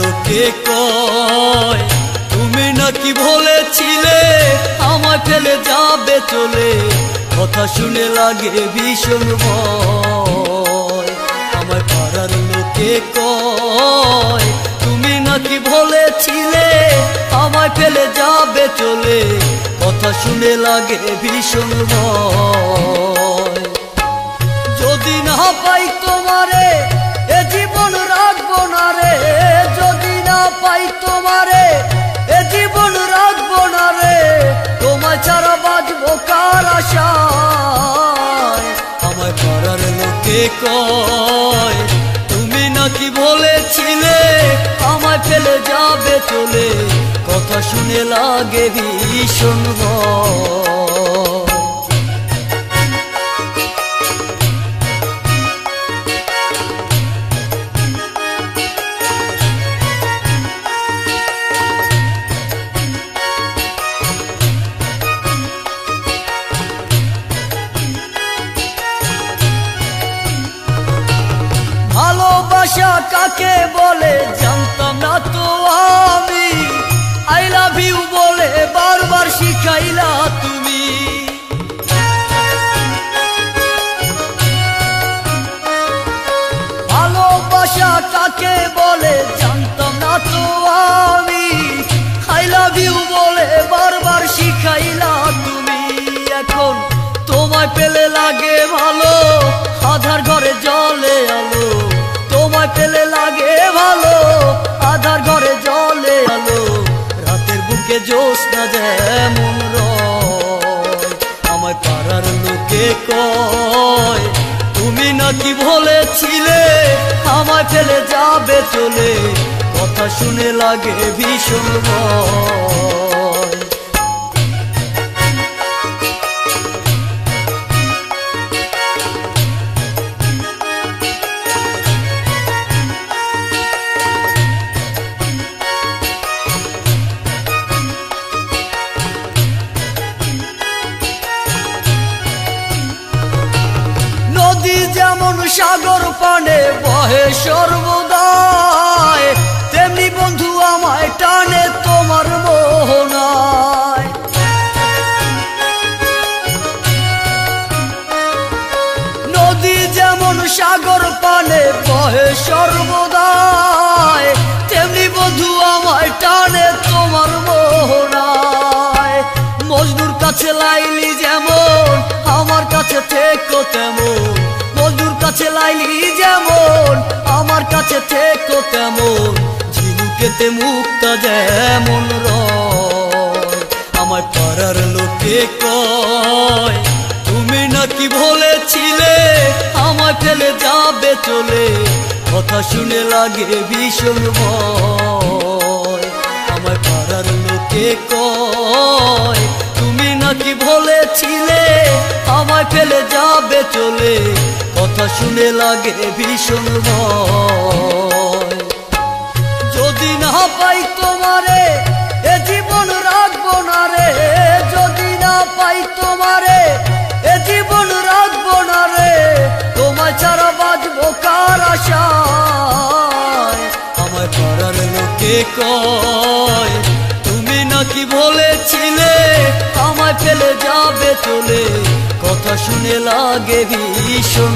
লোকে কয়, তুমি নাকি বলেছিলে আমায় ফেলে যাবে চলে? কথা শুনে লাগে ভীষণ ভয়। আমার পাড়ার লোকে কয়, তুমি নাকি বলেছিলে আমায় ফেলে যাবে চলে? কথা শুনে লাগে ভীষণ ভয়। যদি না পাই তোমারে পাই তোমারে, এ জীবন রাখব না রে। তোমায় ছাড়া বাঁচবো কার আশায়? আমার পাড়ার লোকে কয়, তুমি নাকি বলেছিলে, আমায় ফেলে যাবে চলে? কথা শুনে লাগে ভীষণ ভয়। কাকে বলে জানতাম না তো আমি। আই লাভ ইউ বলে বারবার শিখাইলা তুমি। ভালোবাসা কাকে বলে জানতাম না তো আমি। আই লাভ ইউ বলে বারবার শিখাইলা তুমি। এখন তোমায় পেলে লাগে ভালো পেলে লাগে ভালো, আধার ঘরে জলে আলো, রাতের বুকে জোশ না যেমন আমার পাড়ার লোকে কয়, তুমি নাকি বলেছিলে আমায় ফেলে যাবে চলে? কথা শুনে লাগে ভীষণ ভয়। পানে বহে সর্বদায় তেমনি বন্ধু আমায় টানে তোমার মোহনায়। নদী যেমন সাগর পানে বহে সর্বদায় তেমনি বন্ধু আমায় টানে তোমার মোহনায়। মজনুর কাছে লাইলি যেমন, আমার কাছে থেকো তেমন। কাছে লাইলি যেমন, আমার কাছে থেকো তেমন, ঝিনুকেতে মুক্তা যেমন আমার পাড়ার লোকে কয়, তুমি নাকি বলেছিলে আমার ফেলে যাবে চলে? কথা শুনে লাগে ভীষণ ভয়। আমার পাড়ার লোকে কয়, তুমি নাকি বলেছিলে আমায় ফেলে যাবে চলে? শুনে লাগে ভীষণ ভয়। যদি না পাই তোমারে, এ জীবন রাখব না রে। যদি না পাই তোমারে, এ জীবন রাখব না রে। তোমায় ছাড়া বাঁচবো কার আশায়? আমার পাড়ার লোকে কয়, তুমি নাকি বলেছিলে আমায় ফেলে যাবে চলে? কথা শুনে লাগে ভীষণ